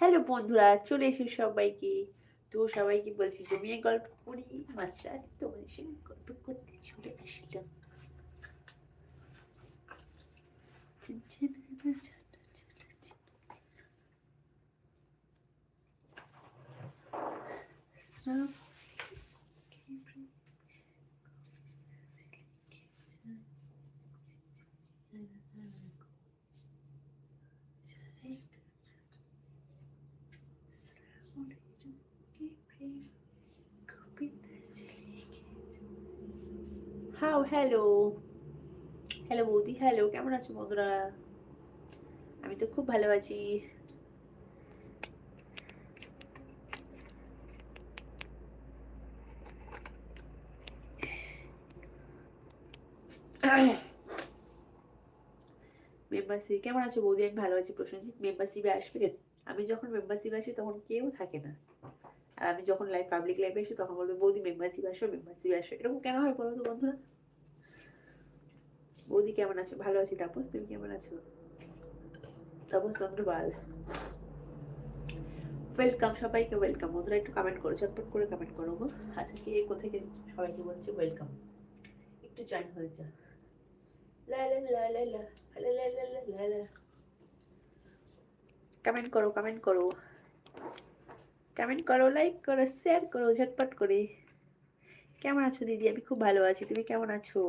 Hello বন্ধুরা, চলে এসো সবাইকে। তো সবাইকে বলছি জমিয়ে গল্প করি, মাঝরাত তোমার সঙ্গে গল্প করতে চলে আসলাম। হাউ হ্যালো হ্যালো বৌদি। হ্যালো কেমন আছো বন্ধুরা? আমি তো খুব ভালো আছি। মেম্বারশিপ কেমন আছো বৌদি? আমি ভালো আছি, প্রসেনজিৎ। মেম্বারশিপে আসবে? আমি যখন মেম্বারশিপ আসি, তখন কেউ থাকে না। আর আমি যখন লাইভ পাবলিক লাইভে আসি, তখন বলবে, বৌদি মেম্বারশিপ আসো মেম্বারশিপ আসো। এরকম কেন হয় বলো তো বন্ধুরা? বৌদি কেমন আছো ভালো আছি তাপস তুমি কেমন আছো তাপস চন্দ্রপাল ওয়েলকাম সবাইকে ওয়েলকাম বন্ধুরা একটু কমেন্ট করো চটপট করে কমেন্ট করো গো আচ্ছা কে কোথা থেকে সবাইকে বলছে ওয়েলকাম একটু জয়েন হয়ে যা কমেন্ট করো কমেন্ট করো কমেন্ট করো লাইক করো শেয়ার করো ঝটপট করে কেমন আছো দিদি আমি খুব ভালো আছি তুমি কেমন আছো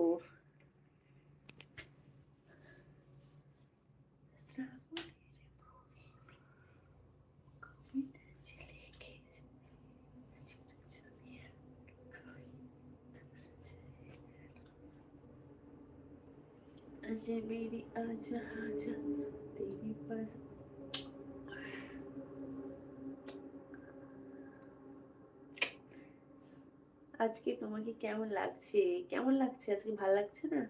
आजा मेरी आजा आजा तेरे पास আজকে তোমাকে কেমন লাগছে কেমন লাগছে আজকে ভালো লাগছে না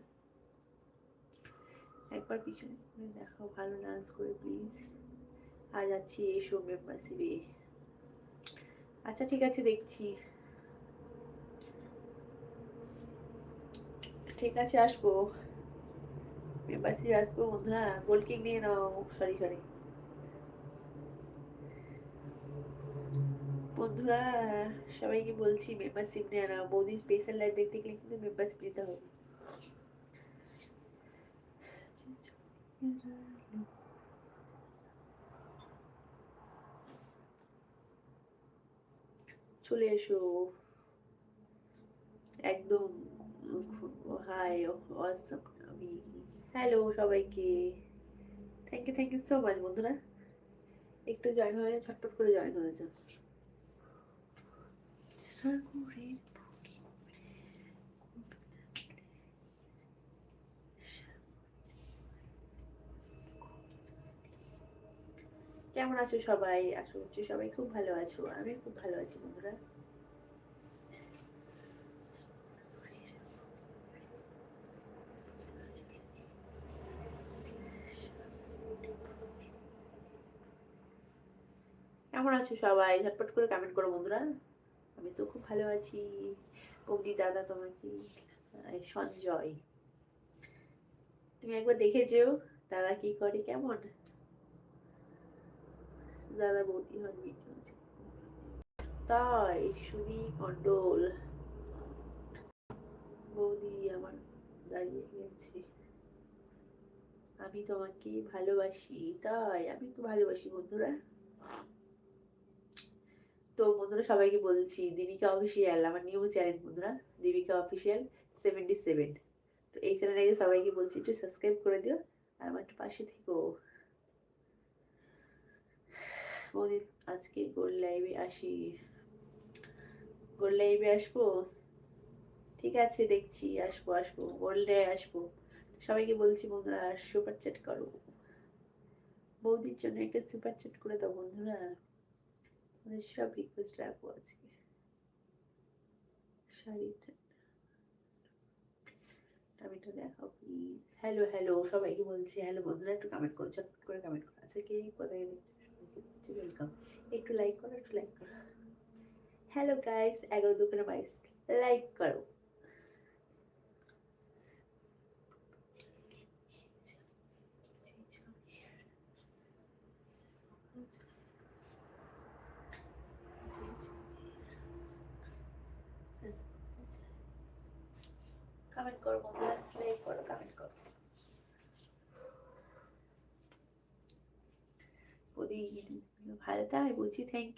একবার পিছনে ঘুরে দেখাও ভালো ডান্স করে প্লিজ আজ আছি এসো মেম্বারশিপে আচ্ছা ঠিক আছে দেখছি ঠিক আছে আসবো মেম্বারশিপ আসব বন্ধুরা গোল্ড কিক নিয়ে নাও সরি সরি বন্ধুরা সবাইকে বলছি মেম্বারশিপ নিয়ে নাও বৌদি স্পেশাল লাইভ দেখতে গেলে কিন্তু মেম্বারশিপ নিতে হবে চলে এসো একদম হাই অসম আমি হ্যালো সবাইকে। Thank you thank you so much বন্ধুরা। একটু জয়েন হয়ে ছটপট করে জয়েন হয়ে যাও। কেমন আছো সবাই? আশা করছি সবাই খুব ভালো আছো। আমি খুব ভালো আছি, বন্ধুরা। কেমন আছো সবাই? ঝটপট করে কমেন্ট করো বন্ধুরা। আমি তো খুব ভালো আছি। বৌদি, দাদা তোমাকে সঞ্জয়। তুমি একবার দেখে যেও দাদা কি করে? কেমন? দাদা, বৌদি হন তাই, সুদীপ, মণ্ডল। বৌদি আমার দাঁড়িয়ে গেছে। আমি তোমাকে ভালোবাসি। তাই, আমি তো ভালোবাসি বন্ধুরা। তো বন্ধুরা সবাইকে বলছি, দীপিকা অফিসিয়াল আমার নিউ চ্যানেল বন্ধুরা, দীপিকা অফিসিয়াল সেভেন্টি সেভেন তো এই চ্যানেলটাকে সবাইকে বলছি, একটু সাবস্ক্রাইব করে দিও আর আমার একটু পাশে থেকো। বৌদি, আজকে গোল্ড লাইভে আসি। গোল্ড লাইভে আসব? ঠিক আছে, দেখছি, আসব আসব গোল্ডে আসব। সবাইকে বলছি বন্ধুরা সুপার চ্যাট করো। বৌদির জন্য একটা সুপার চ্যাট করে দাও বন্ধুরা। আমাদের সব রিকোয়েস্ট রাখব আজকে। শাড়িটা। টমেটো দেখাও প্লিজ হ্যালো হ্যালো সবাইকে বলছি হ্যালো বন্ধুরা, একটু কমেন্ট করো, চট করে কমেন্ট করো। আচ্ছা কে কোথায় দেখছি ওয়েলকাম একটু লাইক করো, একটু লাইক করো। হ্যালো গাইস এগারো দোকানে বাইশ লাইক করো। কমেন্ট করো বন্ধুরা লাইক করো কমেন্ট করো ভালো তাই বলছি thank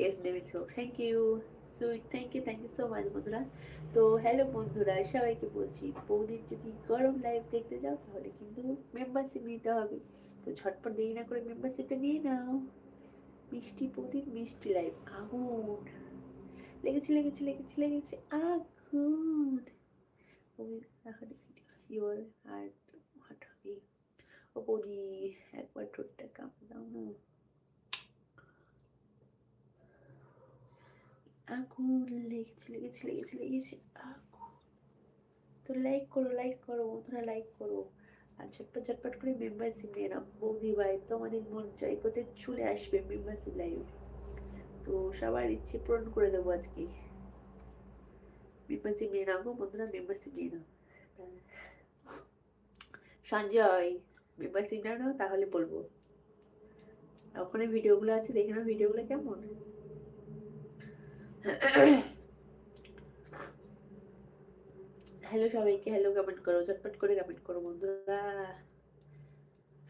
yes David so thank you sweet thank you thank you so much বন্ধুরা। তো হ্যালো বন্ধুরা, সবাইকে বলছি, বৌদির যদি গরম লাইভ দেখতে যাও, তাহলে কিন্তু মেম্বারশিপ নিতে হবে। তো ঝটপট দেরি না করে মেম্বারশিপটা নিয়ে নাও। মিষ্টি বৌদির মিষ্টি লাইভ আগুন। লেগেছে লেগেছে লেগেছে লেগেছে, আগুন। বৌদির হবে। ও বৌদি, একবার ঠোঁটটা কামড়ে দাও না। আগুন লেগেছে লেগেছে লেগেছে লেগেছে, আগুন। তো লাইক করো লাইক করো বন্ধুরা লাইক করো। আর ঝটপট ঝটপট করে মেম্বারশিপ নিয়ে নাও। বৌদি ভাই তোমাদের মন জয় করতে চলে আসবে মেম্বারশিপ লাইভে তো সবার ইচ্ছে পূরণ করে দেবো আজকে। মেম্বারশিপ নিয়ে নাও বন্ধুরা মেম্বারশিপ নিয়ে নাও। সঞ্জয় মেম্বারশিপ না নাও, তাহলে বলব। ওখানে ভিডিওগুলো আছে, দেখে নাও ভিডিওগুলো কেমন? হ্যালো সবাইকে, হ্যালো কমেন্ট করো, ঝটপট করে কমেন্ট করো বন্ধুরা।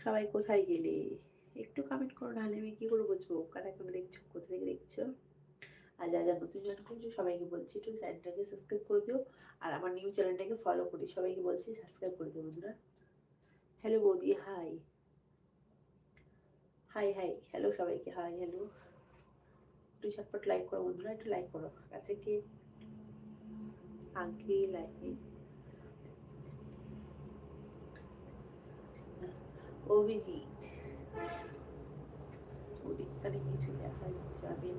সবাই কোথায় গেলে? একটু কমেন্ট করো, নাহলে আমি কি করে বুঝব? কারা কেন দেখছ? কোথা থেকে দেখছ? আর যা যা নতুন জয়েন করছ, সবাইকে বলছি একটু চ্যানেলটাকে সাবস্ক্রাইব করে দিও। আর আমার নিউ চ্যানেলটাকে ফলো করি, সবাইকে বলছি সাবস্ক্রাইব করে দিও বন্ধুরা। হ্যালো বৌদি হাই হাই হাই হ্যালো সবাইকে হাই হ্যালো। একটু লাইক করো, বন্ধুরা, একটু লাইক করো। কাছে কে? আগে লাইক অভিজিৎ। এখানে কিছু দেখা যাবে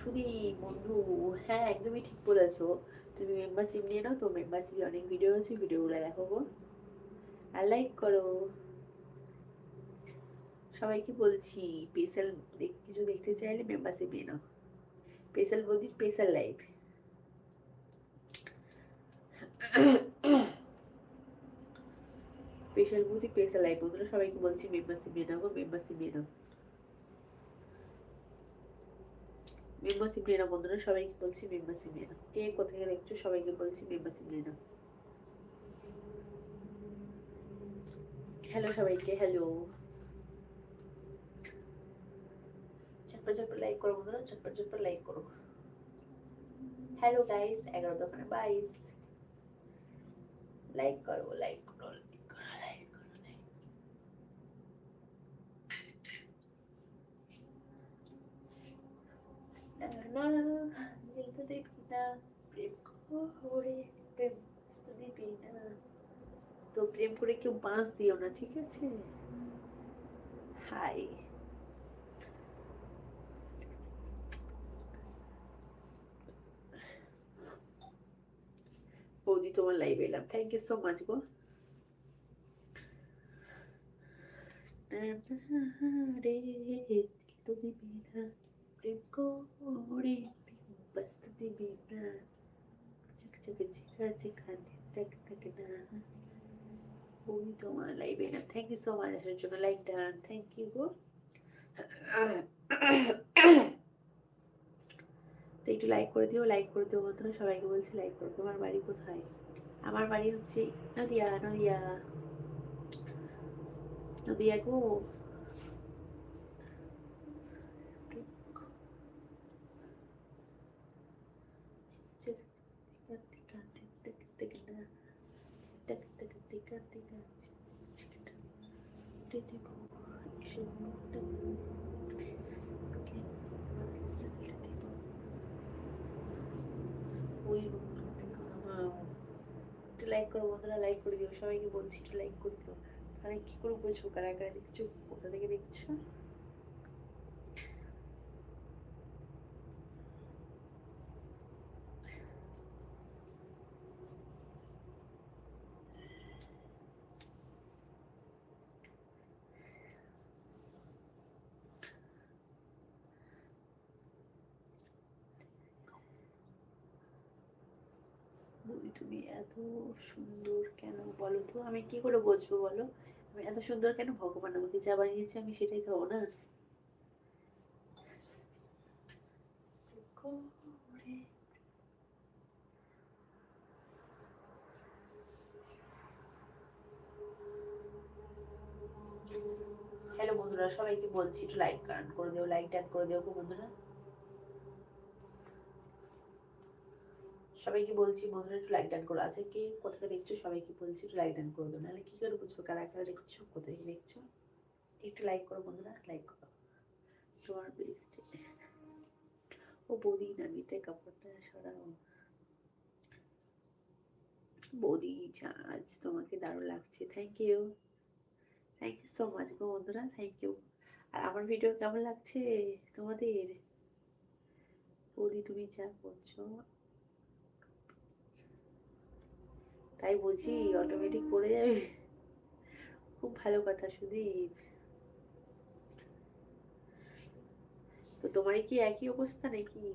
শুধু বন্ধু হ্যাঁ একদমই ঠিক বলেছ। তুমি মেম্বারশিপ নিয়ে নাও, তো মেম্বারশিপে অনেক ভিডিও আছে ভিডিওগুলো দেখাবো আর লাইক করো। সবাইকে বলছি স্পেশাল কিছু দেখতে চাইলে মেম্বারশিপ নিয়ে নাও। স্পেশাল বৌদির স্পেশাল লাইভ স্পেশাল বৌদি স্পেশাল লাইভ বন্ধুরা, সবাইকে বলছি মেম্বারশিপ নিয়ে নাও মেম্বারশিপ নিয়ে নাও। মেম্বারশিপ নিয়ে নাও বন্ধুরা, সবাইকে বলছি মেম্বারশিপ নিয়ে নাও। কে কোথায় দেখছ, সবাইকে বলছি মেম্বারশিপ নিয়ে নাও। হ্যালো সবাইকে হ্যালো ঝটপট ঝটপট লাইক করো বন্ধুরা ঝটপট ঝটপট লাইক করো হ্যালো গাইস এগারো দোকানে বাইশ। লাইক করো লাইক করো তো প্রেম করে তো প্রেম করে কেউ বাঁশ দিও না, ঠিক আছে? হাই বৌদি তোমার লাইভ এলাম। থ্যাংক ইউ সো মাচ গো। এলাম। থ্যাংক ইউ সো মাচ আসার জন্য। লাইক ডান ইউ গো। একটু লাইক করে দিও লাইক করে দিও বন্ধুরা। সবাইকে বলছি লাইক করো তোমার বাড়ি কোথায়? আমার বাড়ি হচ্ছে নদিয়া নদিয়া। নদিয়া গো। ওই একটু লাইক করো বন্ধুরা লাইক করে দিও, সবাইকে বলছি একটু লাইক করে দিও। তাহলে কি করে বুঝব? কারা কারা দেখছ? কোথা থেকে দেখছ তুমি এত সুন্দর কেন বলো তো? আমি কি করে বুঝব বলো? আমি এত সুন্দর কেন ভগবান আমাকে যা বানিয়েছে আমি সেটাই হব না? হ্যালো বন্ধুরা, সবাইকে বলছি একটু লাইক করে দেও লাইক ট্যান করে দেও বন্ধুরা? সবাইকে বলছি, বন্ধুরা, একটু লাইক ডান করো। আছে কি, কোথা থেকে দেখছ? সবাইকে বলছি, একটু লাইক ডান করে দেবো নাহলে কি করে বুঝব? কারা কারা দেখছ? কোথা থেকে দেখছ? একটু লাইক করো বন্ধুরা লাইক করো। তোমার বেস্ট ও বৌদি নামিতে কাপড়টা সরাও। বৌদি, আজ তোমাকে দারুণ লাগছে। Thank you thank you so much গো বন্ধুরা থ্যাংক ইউ আর আমার ভিডিও কেমন লাগছে তোমাদের? বৌদি, তুমি যা করছ। তাই বুঝি অটোমেটিক পড়ে যাবে। খুব ভালো কথা সুদীপ। তো তোমার কি একই অবস্থা নাকি?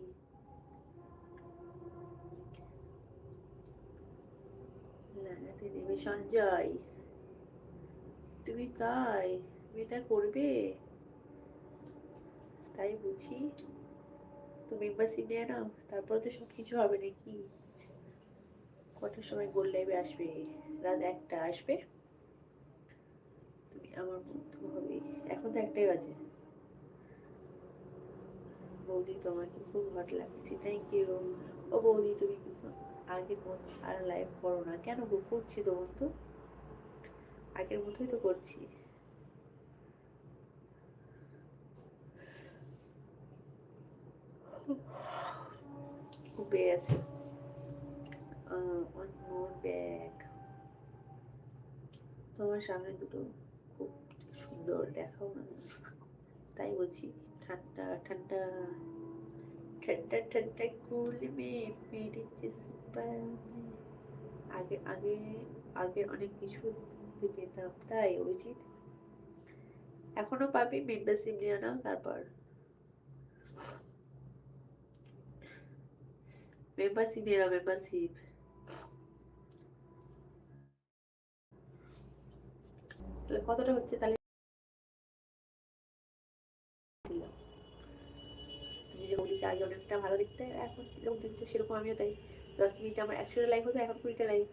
লাগাতে দেবে সঞ্জয়। তুমি তাই তুমি এটা করবে? তাই বুঝি। তো মেম্বারশিপ নিয়ে নাও, তারপরে তো সব কিছু হবে নাকি? কটার সময় গোল লাইভে আসবে? রাত একটা আসবে। তুমি আমার বন্ধু হবে। এখন তো একটাই বাজে। বৌদি তোমাকে খুব হট লাগছে? থ্যাংক ইউ ও বৌদি, তুমি কিন্তু আগের মতো আর লাইভ করো না। কেন গো? করছি তো বন্ধু। আগের মতোই তো করছি। খুব বেড়ে আছে অন মোর ব্যাগ তোমার সামনে দুটো খুব সুন্দর দেখাও না। তাই বলছি, ঠান্ডা ঠান্ডা। ঠান্ডা ঠান্ডা কুল মে মেরে সুপার আগে আগে আগের অনেক কিছু পেতাম তাই অভিজিৎ। এখনও পাবি মেম্বারশিপ নিয়ে নাও তারপর। মেম্বারশিপ নিয়ে মেম্বারশিপ তাহলে কতটা হচ্ছে তাহলে? তুমি যে ওদিকে আগে অনেকটা ভালো দেখতে, এখন লোক দেখছ সেরকম আমিও তাই। দশ মিনিট আমার একশোটা লাইক হতো, এখন কুড়িটা লাইক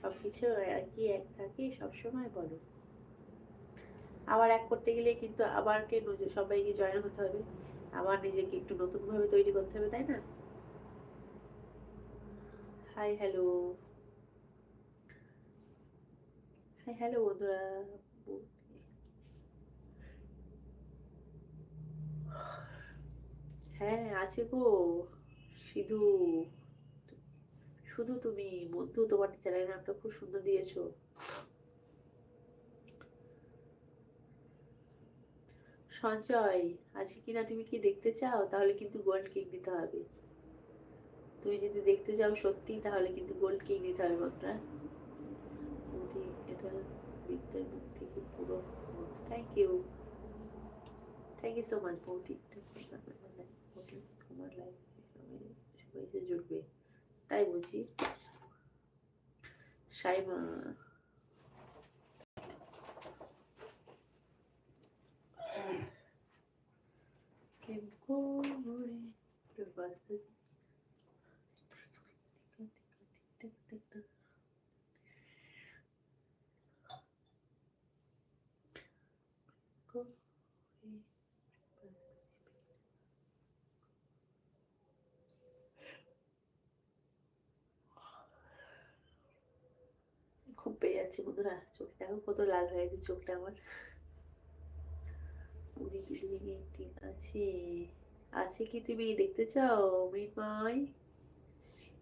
সব কিছু কি এক থাকে, সবসময় বলো। আবার এক করতে গেলে কিন্তু আবার কে সবাইকে জয়েন হতে হবে। আবার নিজেকে একটু নতুনভাবে তৈরি করতে হবে, তাই না? হাই হ্যালো হ্যালো বন্ধুরা হ্যাঁ আছে গো। সিধু, শুধু তুমি বন্ধু, তোমার চ্যানেলের নামটা খুব সুন্দর দিয়েছ। সঞ্চয় আছে কিনা তুমি কি দেখতে চাও? তাহলে কিন্তু গোল্ড কিং নিতে হবে। তুমি যদি দেখতে চাও সত্যি, তাহলে কিন্তু গোল্ড কিং নিতে হবে বন্ধুরা এটা বিদ্যার মুখ থেকে পুরো thank you thank you so much বৌদি। তোমার লাইফ জুড়বে। তাই বুঝি সাইমা। প্রেম করে বাঁচতে খুব পেয়ে যাচ্ছে বন্ধুরা চোখে দেখো কত লাল হয়ে গেছে, চোখটা আমার। আছে? আছে কি তুমি দেখতে চাও মিমাই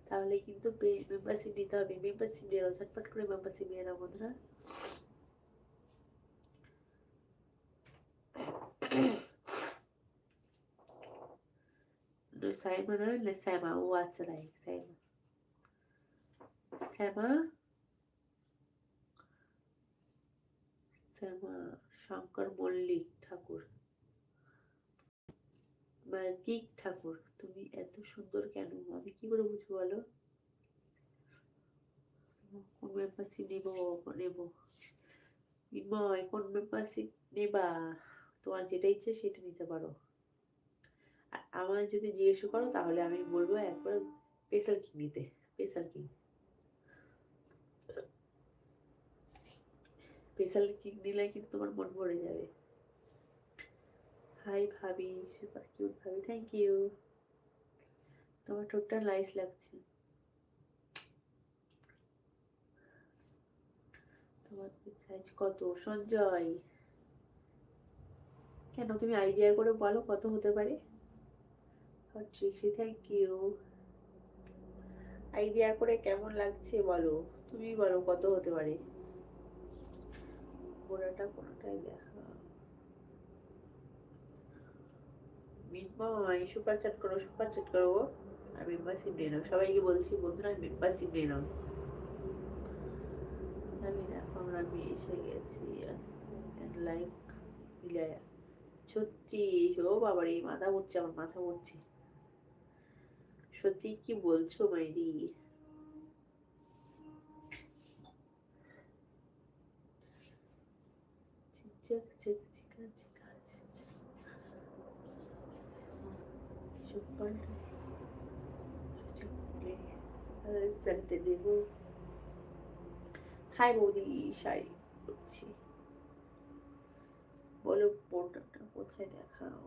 তাহলে কিন্তু মেম্বারশিপ নিতে হবে মেম্বারশিপ নিয়ে ঝটপট করে মেম্বারশিপ নিয়ে নাও বন্ধুরা। সাইমা ও আচ্ছা শ্যামা শঙ্কর মল্লিক ঠাকুর। গিক ঠাকুর, তুমি এত সুন্দর কেন? আমি কি করে বুঝব বলো? কোন মেম্বারশিপ নেব নেব? বিময় কোন মেম্বারশিপ নেবা। তোমার যেটা ইচ্ছে সেটা নিতে পারো। আর আমার যদি জিজ্ঞেস করো তাহলে আমি বলব একবার স্পেশাল কিং নিতে স্পেশাল কিং স্পেশাল কিং নিলে কিন্তু তোমার মন ভরে যাবে। হাই ভাবি সুপার কিউট ভাবি থ্যাংক ইউ তোমার ঠোঁটটা নাইস লাগছে। তোমার সাইজ কত? সঞ্জয়। কেন তুমি আইডিয়া করে বলো কত হতে পারে? ট্রিক্সি থ্যাংক ইউ আইডিয়া করে কেমন লাগছে বলো? তুমি বলো কত হতে পারে? ঘোড়াটা কোনটাই দেখা মিনময় সুপার চ্যাট করো, সুপার চ্যাট করো আর মেম্বারশিপ নিয়ে নাও। সবাইকে বলছি, বন্ধুরা মেম্বারশিপ নিয়ে নাও। আমি আমরা আমি এসে গেছি লাইক মিলায়া ছত্রিশ। ও বাবার, এই মাথা উঠছে আমার মাথা উঠছে সত্যি কি বলছো, মাইরি? চিকা চিকা চিক চোখ পাল্টা চোখ খুলে সেন্টে দেব হাই বৌদি শাড়ি পরছি বলো পোর্টারটা কোথায় দেখাও?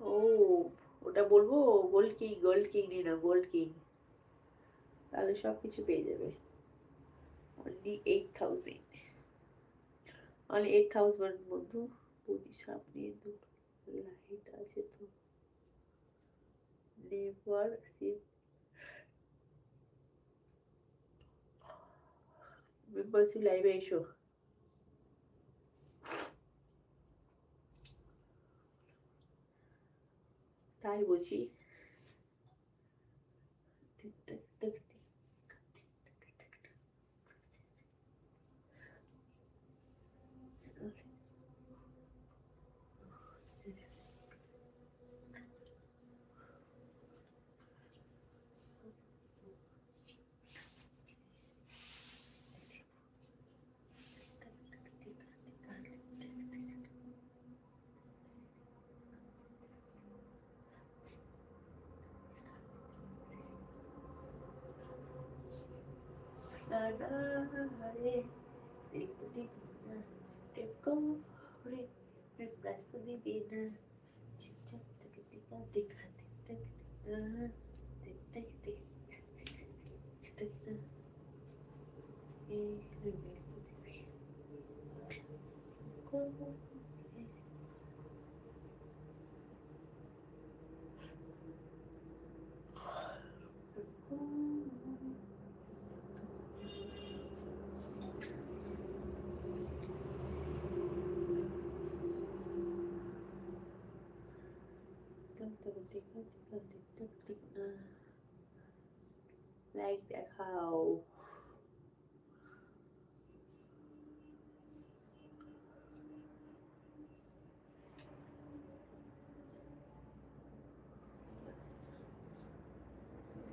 ও, ওটা বলব? গোল্ড কিং গোল্ড কিং নিয়ে না গোল্ড কিং তাহলে সব কিছু পেয়ে যাবে। Only eight thousand Only 8,000 mundu budi sapni endu light ache to never see বিপসি লাইভে এসো তাই বুঝি দিল তো দিবি না প্রেম করে প্রেম প্লাস তো দিবি না চিৎচাপ থেকে দেখা দেখা দেখতে না দেখতে দেখতে দেখতে না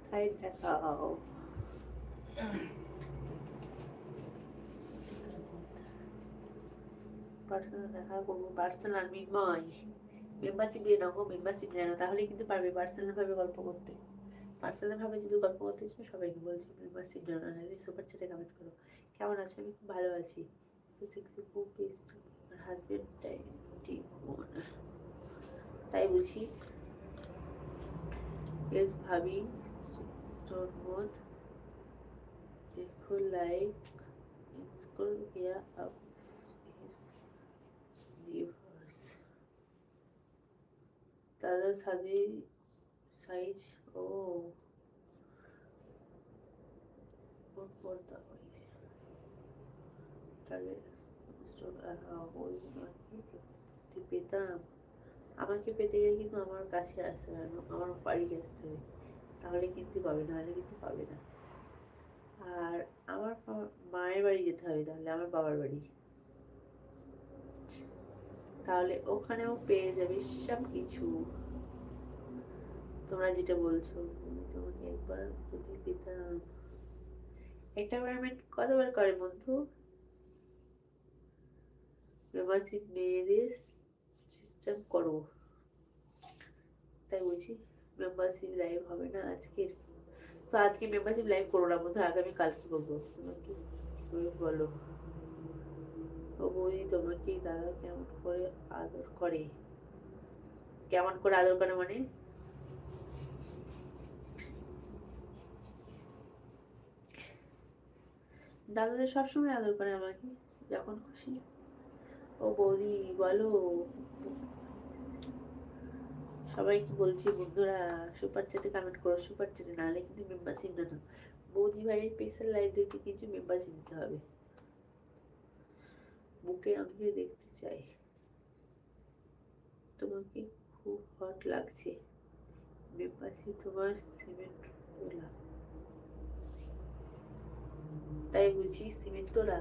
সাইড দেখাও পার্সোনাল দেখা করব পার্সোনাল মিনময় মেম্বারশিপ নিয়ে নাও মেম্বারশিপ নিয়ে নাও তাহলে কিন্তু পারবে পার্সোনাল ভাবে গল্প করতে পার্সোনাল ভাবে যদি গল্প করতে চাও সবাইকে বলছি মেম্বারশিপ নিয়ে নাও নাহলে সুপার চ্যাটে কমেন্ট করো কেমন আছো আমি খুব ভালো আছি তো সিক্সটি ফোর পিস আমার হাজবেন্ডটাই ঠিক তাই বুঝি ইয়েস ভাবি स्टोर बोथ देखो लाइक स्कूल गया अब দিবস তাদের সাথে সাইজ ও পর্দা হয়েছে তাদের স্টোর ওই পেতাম আমাকে পেতে গেলে কিন্তু আমার কাছে আসতে হবে আমার বাড়ি আসতে হবে তাহলে কিন্তু পাবে না হলে কিন্তু পাবে না। আর আমার মায়ের বাড়ি যেতে হবে তাহলে, আমার বাবার বাড়ি। তাহলে ওখানেও পেয়ে যাবে সব কিছু তোমরা যেটা বলছো তোমাকে একবার যদি পেতাম এটা পেমেন্ট কতবার করে বন্ধু? মেম্বারশিপ মেয়েদের সিস্টেম করো। তাই বলছি। মেম্বারশিপ লাইভ হবে না আজকের? তো আজকে মেম্বারশিপ লাইভ করো না বন্ধু আগামী কালকে করব। তোমাকে তুমি বলো। ও বৌদি তোমাকে দাদা কেমন করে আদর করে? কেমন করে আদর করে মানে? দাদাদের সবসময় আদর করে আমাকে, যখন খুশি। ও বৌদি বলো সবাইকে বলছি, বন্ধুরা সুপার চ্যাটে কমেন্ট করো সুপার চ্যাটে নাহলে কিন্তু মেম্বারশিপ না না বৌদি ভাইয়ের স্পেশাল লাইভ দেখতে কিছু মেম্বারশিপ নিতে হবে। বুকের আঙুলে দেখতে চাই। তোমাকে খুব হট লাগছে। মেম্বারশিপ তোমার সিমেন্ট তোলা। তাই বুঝি সিমেন্ট তোলা।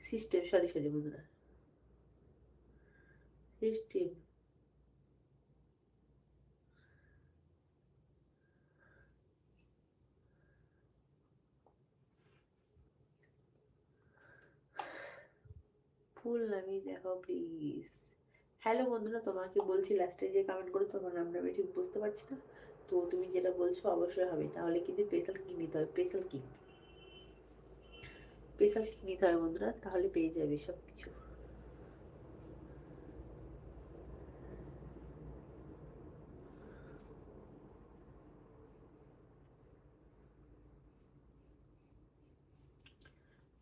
সিস্টেম সরি সরি বন্ধুরা। সিস্টেম ফুল নামি দেখো প্লিজ হ্যালো বন্ধুরা, তোমাকে বলছি লাস্টে যে কমেন্ট করে তোমার নামটা আমি ঠিক বুঝতে পারছি না। তো তুমি যেটা বলছো অবশ্যই হবে। তাহলে কিন্তু স্পেশাল কিক নিতে হবে স্পেশাল কিক স্পেশাল কিক নিতে হবে বন্ধুরা, তাহলে পেয়ে যাবে সব কিছু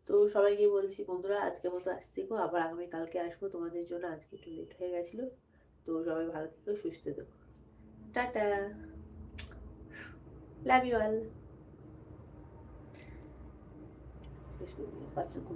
তো সবাইকে বলছি, বন্ধুরা আজকের মতো আসতে থেকো, আবার আগামী কালকে আসব। তোমাদের জন্য আজকে একটু লেট হয়ে গেছিল। তো সবাই ভালো থেকো, সুস্থ থেকো। টাটা। Love you all